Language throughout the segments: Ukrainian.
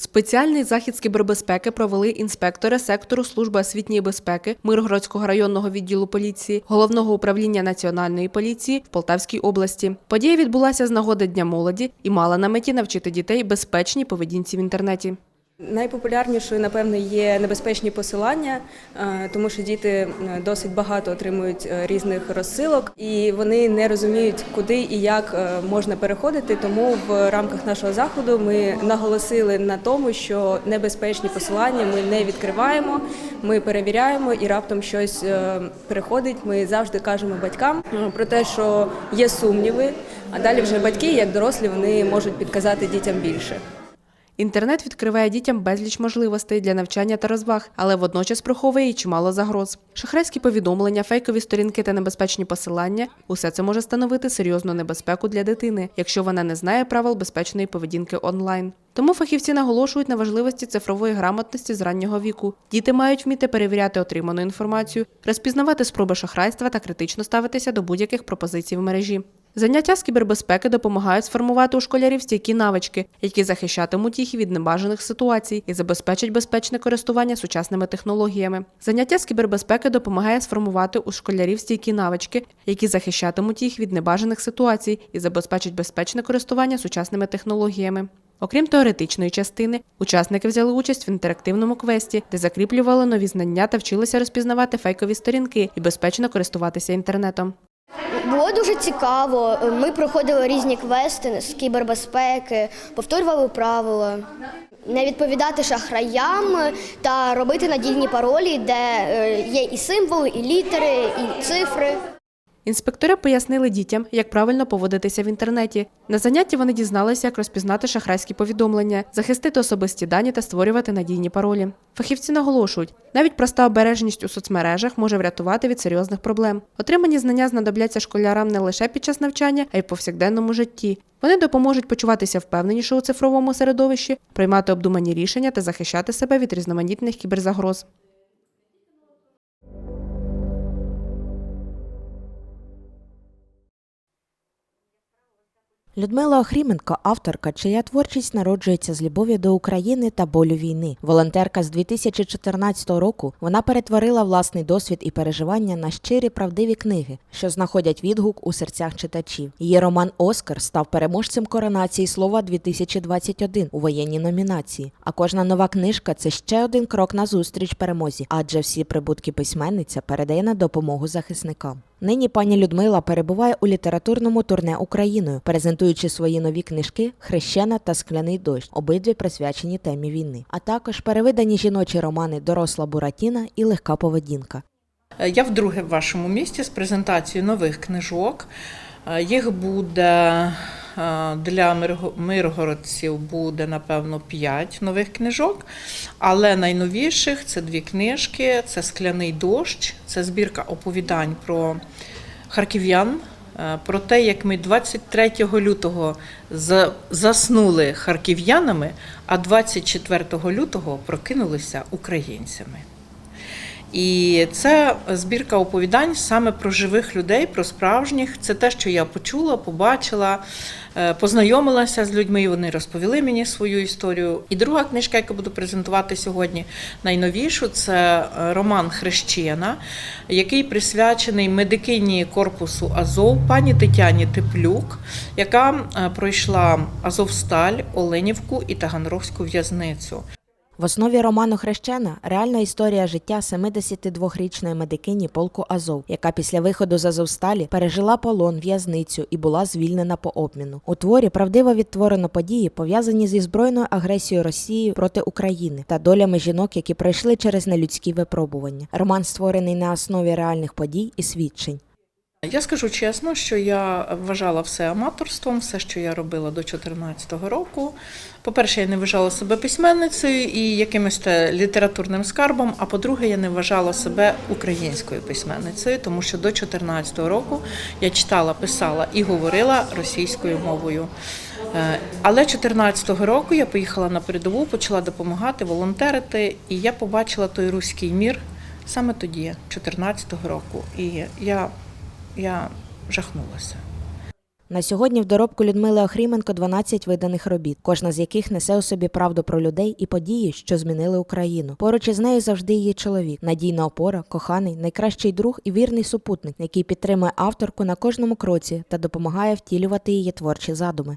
Спеціальний захід з кібербезпеки провели інспектори сектору служби освітньої безпеки Миргородського районного відділу поліції, головного управління національної поліції в Полтавській області. Подія відбулася з нагоди Дня молоді і мала на меті навчити дітей безпечній поведінці в інтернеті. Найпопулярнішою, напевно, є небезпечні посилання, е, тому що діти е, досить багато отримують е, різних розсилок, і вони не розуміють, куди і як можна переходити. Тому в рамках нашого заходу ми наголосили на тому, що небезпечні посилання ми не відкриваємо, ми перевіряємо і раптом щось переходить. Ми завжди кажемо батькам про те, що є сумніви, а далі вже батьки, як дорослі, вони можуть підказати дітям більше. Інтернет відкриває дітям безліч можливостей для навчання та розваг, але водночас приховує й чимало загроз. Шахрайські повідомлення, фейкові сторінки та небезпечні посилання усе це може становити серйозну небезпеку для дитини, якщо вона не знає правил безпечної поведінки онлайн. Тому фахівці наголошують на важливості цифрової грамотності з раннього віку. Діти мають вміти перевіряти отриману інформацію, розпізнавати спроби шахрайства та критично ставитися до будь-яких пропозицій в мережі. Заняття з кібербезпеки допомагають сформувати у школярів стійкі навички, які захищатимуть їх від небажаних ситуацій і забезпечать безпечне користування сучасними технологіями. Заняття з кібербезпеки допомагає сформувати у школярів стійкі навички, які захищатимуть їх від небажаних ситуацій і забезпечать безпечне користування сучасними технологіями. Окрім теоретичної частини, учасники взяли участь в інтерактивному квесті, де закріплювали нові знання та вчилися розпізнавати фейкові сторінки і безпечно користуватися інтернетом. Було дуже цікаво. Ми проходили різні квести з кібербезпеки, повторювали правила. Не відповідати шахраям та робити надільні паролі, де е, є і символи, і літери, і цифри. Інспектори пояснили дітям, як правильно поводитися в інтернеті. На занятті вони дізналися, як розпізнати шахрайські повідомлення, захистити особисті дані та створювати надійні паролі. Фахівці наголошують, навіть проста обережність у соцмережах може врятувати від серйозних проблем. Отримані знання знадобляться школярам не лише під час навчання, а й в повсякденному житті. Вони допоможуть почуватися впевненіше у цифровому середовищі, приймати обдумані рішення та захищати себе від різноманітних кіберзагроз. Людмила Охріменко, авторка, чия творчість народжується з любові до України та болю війни. Волонтерка з 2014 року вона перетворила власний досвід і переживання на щирі правдиві книги, що знаходять відгук у серцях читачів. Її роман Оскар став переможцем коронації слова 2021 у воєнній номінації. А кожна нова книжка це ще один крок на зустріч перемозі, адже всі прибутки письменниця передає на допомогу захисникам. Нині пані Людмила перебуває у літературному турне Україною, презентуючи свої нові книжки Хрещена та Скляний дощ, обидві присвячені темі війни, а також перевидані жіночі романи Доросла Буратіна і Легка поведінка. Е, Я вдруге в вашому місті з презентацією нових книжок. Е, Їх буде для миргородців буде напевно 5 нових книжок, але найновіших це дві книжки: це Скляний дощ, це збірка оповідань про харків'ян. е, Про те, як ми 23 лютого заснули харків'янами, а 24 лютого прокинулися українцями. І це збірка оповідань саме про живих людей, про справжніх. Це те, що я почула, побачила, е, познайомилася з людьми, і вони розповіли мені свою історію. І друга книжка, яку буду презентувати сьогодні, найновішу, це е, роман Хрещена, який присвячений медикині корпусу Азов, пані Тетяні Теплюк, яка е, пройшла Азовсталь, Оленівку і Таганрогську в'язницю. В основі роману Хрещена реальна історія життя 72-річної медикині полку Азов, яка після виходу з Азовсталі пережила полон, в'язницю і була звільнена по обміну. У творі правдиво відтворено події, пов'язані зі збройною агресією Росії проти України та долями жінок, які пройшли через нелюдські випробування. Роман створений на основі реальних подій і свідчень. Я скажу чесно, що я вважала все аматорством, все, що я робила до 2014 року. По-перше, я не вважала себе письменницею і якимось літературним скарбом. А по-друге, я не вважала себе українською письменницею, тому що до 2014 року я читала, писала і говорила російською мовою. Е, Але 2014 року я поїхала на передову, почала допомагати, волонтерити, і я побачила той руський мір саме тоді, 2014 року. І я я жахнулася. На сьогодні в доробку Людмили Охріменко 12 виданих робіт, кожна з яких несе у собі правду про людей і події, що змінили Україну. Поруч із нею завжди її чоловік, надійна опора, коханий, найкращий друг і вірний супутник, який підтримує авторку на кожному кроці та допомагає втілювати її творчі задуми.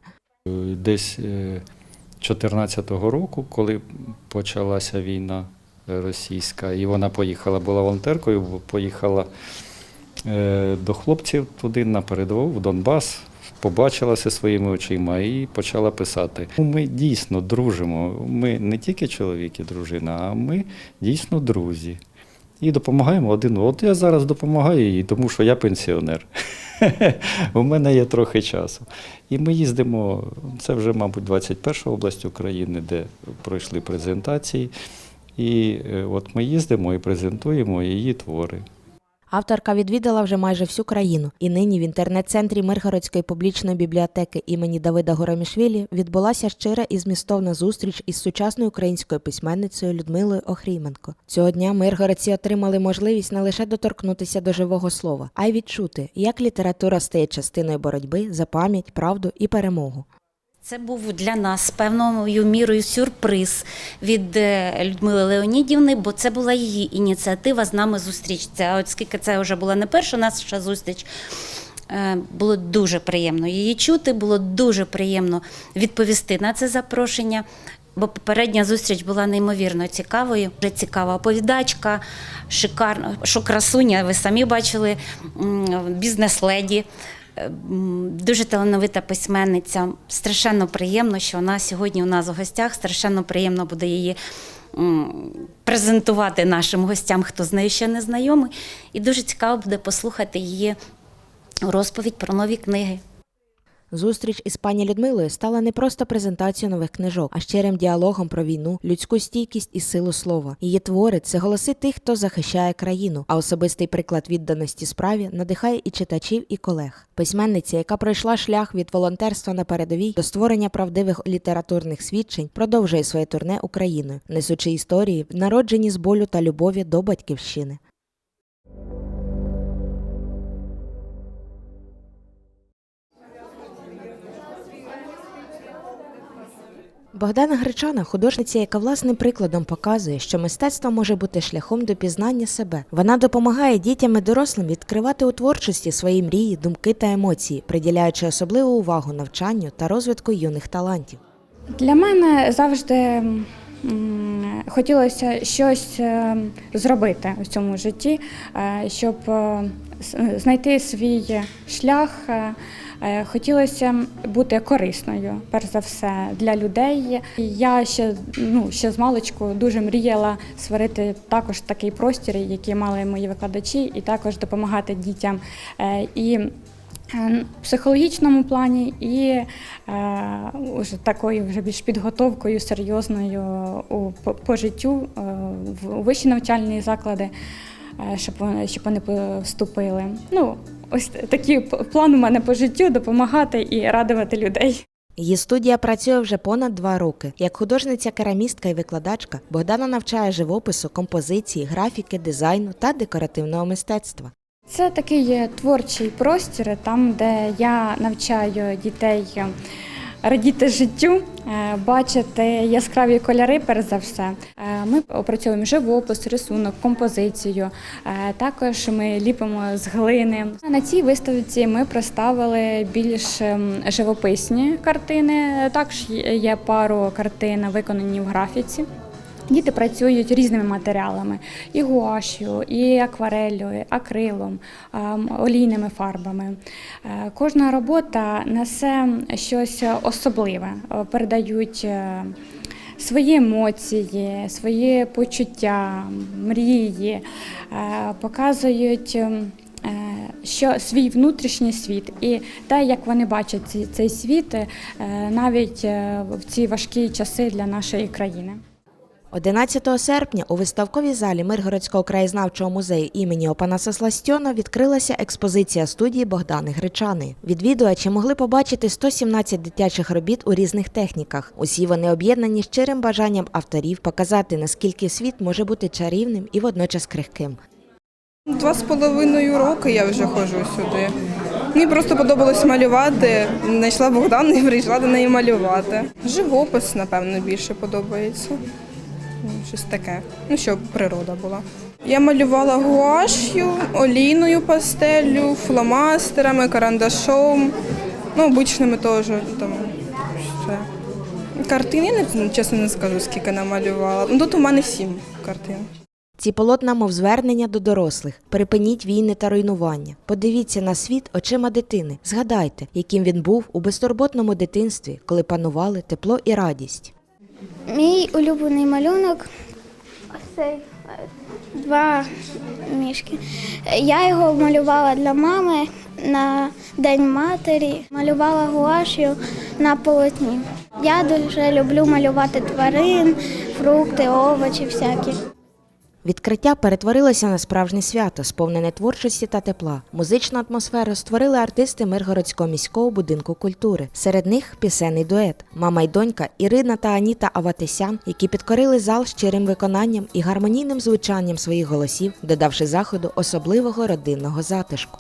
Десь 2014 року, коли почалася війна е, російська, і вона поїхала, була волонтеркою, поїхала е, до хлопців туди на передову, в Донбас, побачилася своїми очима і почала писати. Ну, Ми дійсно дружимо. Ми не тільки чоловік і дружина, а ми дійсно друзі. І допомагаємо один. От я зараз допомагаю їй, тому що я пенсіонер. У мене є трохи часу. І ми їздимо, це вже, мабуть, 21 область України, де пройшли презентації. І е, от ми їздимо і презентуємо її твори. Авторка відвідала вже майже всю країну, і нині в інтернет-центрі Миргородської публічної бібліотеки імені Давида Горомішвілі відбулася щира і змістовна зустріч із сучасною українською письменницею Людмилою Охріменко. Цього дня миргородці отримали можливість не лише доторкнутися до живого слова, а й відчути, як література стає частиною боротьби за пам'ять, правду і перемогу. Це був для нас певною мірою сюрприз від е, Людмили Леонідівни, бо це була її ініціатива з нами зустрічатися. А оскільки це вже була не перша наша зустріч, е, було дуже приємно її чути, було дуже приємно відповісти на це запрошення. Бо попередня зустріч була неймовірно цікавою. Вже цікава оповідачка, шикарна, що красуня, ви самі бачили, бізнес-леді. Е, Дуже талановита письменниця. Страшенно приємно, що вона сьогодні у нас в гостях. Страшенно приємно буде її презентувати нашим гостям, хто з нею ще не знайомий. І дуже цікаво буде послухати її розповідь про нові книги. Зустріч із пані Людмилою стала не просто презентацією нових книжок, а щирим діалогом про війну, людську стійкість і силу слова. Її твори це голоси тих, хто захищає країну, а особистий приклад відданості справі надихає і читачів, і колег. Письменниця, яка пройшла шлях від волонтерства на передовій до створення правдивих літературних свідчень, продовжує своє турне Україною, несучи історії, народжені з болю та любові до батьківщини. Богдана Гречана художниця, яка власним прикладом показує, що мистецтво може бути шляхом до пізнання себе. Вона допомагає дітям і дорослим відкривати у творчості свої мрії, думки та емоції, приділяючи особливу увагу навчанню та розвитку юних талантів. Для мене завжди хотілося щось е, зробити у цьому житті, е, щоб е, знайти свій шлях. Е, Хотілося бути корисною, перш за все, для людей. Я ще ну ще з маличку дуже мріяла створити також такий простір, який мали мої викладачі, і також допомагати дітям. Е, І в психологічному плані і е, уже такою вже більш підготовкою серйозною у, по, життю в вищі навчальні заклади, щоб вони, щоб вони поступили. Ну, ось такий план у мене по життю допомагати і радувати людей. Її студія працює вже понад два роки. Як художниця, керамістка і викладачка, Богдана навчає живопису, композиції, графіки, дизайну та декоративного мистецтва. Це такий творчий простір, там, де я навчаю дітей радіти життю, е, бачити яскраві кольори, перш за все. Е, Ми опрацьовуємо живопис, рисунок, композицію. Е, Також ми ліпимо з глини. На цій виставці ми представили більш ем, живописні картини. Також є- є пару картин, виконані в графіці. Діти працюють різними матеріалами: і гуашю, і аквареллю, і акрилом, олійними фарбами. Е, Кожна робота несе щось особливе, е, передають е, свої емоції, свої почуття, мрії, показують що свій внутрішній світ і те, як вони бачать цей світ навіть в ці важкі часи для нашої країни. 11 серпня у виставковій залі Миргородського краєзнавчого музею імені Опанаса Сластьона відкрилася експозиція студії Богдани Гречани. Відвідувачі могли побачити 117 дитячих робіт у різних техніках. Усі вони об'єднані щирим бажанням авторів показати, наскільки світ може бути чарівним і водночас крихким. Два з половиною роки я вже ходжу сюди. Мені просто подобалось малювати. Знайшла Богдану і прийшла до неї малювати. Живопис, напевно, більше подобається. Щось таке. Ну, щоб природа була. Я малювала гуаш'ю, олійною пастеллю, фломастерами, карандашом, ну, обичними теж. Там, все. Картин, я чесно не скажу, скільки намалювала. Ну, тут у мене сім картин. Ці полотна, мов звернення до дорослих. Припиніть війни та руйнування. Подивіться на світ очима дитини. Згадайте, яким він був у безтурботному дитинстві, коли панували тепло і радість. Мій улюблений малюнок цей, два мішки. Я його малювала для мами на День матері, малювала гуаш'ю на полотні. Я дуже люблю малювати тварин, фрукти, овочі всякі. Відкриття перетворилося на справжнє свято, сповнене творчості та тепла. Музичну атмосферу створили артисти Миргородського міського будинку культури. Серед них пісенний дует, мама й донька Ірина та Аніта Аватисян, які підкорили зал щирим виконанням і гармонійним звучанням своїх голосів, додавши заходу особливого родинного затишку.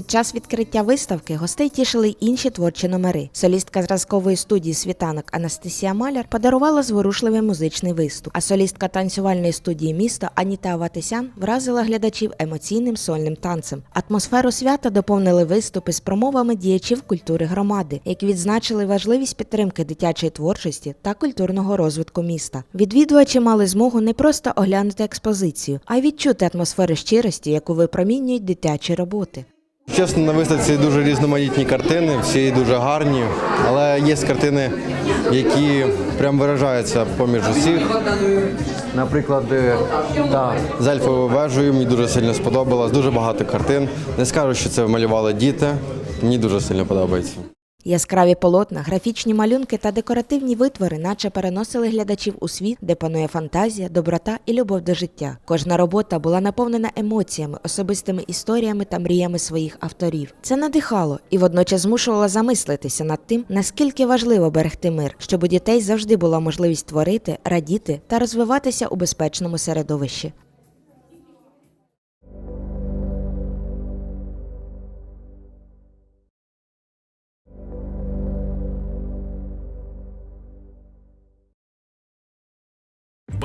Під час відкриття виставки гостей тішили інші творчі номери. Солістка зразкової студії світанок Анастасія Маляр подарувала зворушливий музичний виступ. А солістка танцювальної студії міста Аніта Аватисян вразила глядачів емоційним сольним танцем. Атмосферу свята доповнили виступи з промовами діячів культури громади, які відзначили важливість підтримки дитячої творчості та культурного розвитку міста. Відвідувачі мали змогу не просто оглянути експозицію, а й відчути атмосферу щирості, яку випромінюють дитячі роботи. Чесно, на виставці дуже різноманітні картини, всі дуже гарні, але є картини, які прям виражаються поміж усіх. Наприклад, е, та з ельфовою вежею мені дуже сильно сподобалось, дуже багато картин. Не скажу, що це малювали діти. Мені дуже сильно подобається. Яскраві полотна, графічні малюнки та декоративні витвори, наче переносили глядачів у світ, де панує фантазія, доброта і любов до життя. Кожна робота була наповнена емоціями, особистими історіями та мріями своїх авторів. Це надихало і водночас змушувало замислитися над тим, наскільки важливо берегти мир, щоб у дітей завжди була можливість творити, радіти та розвиватися у безпечному середовищі.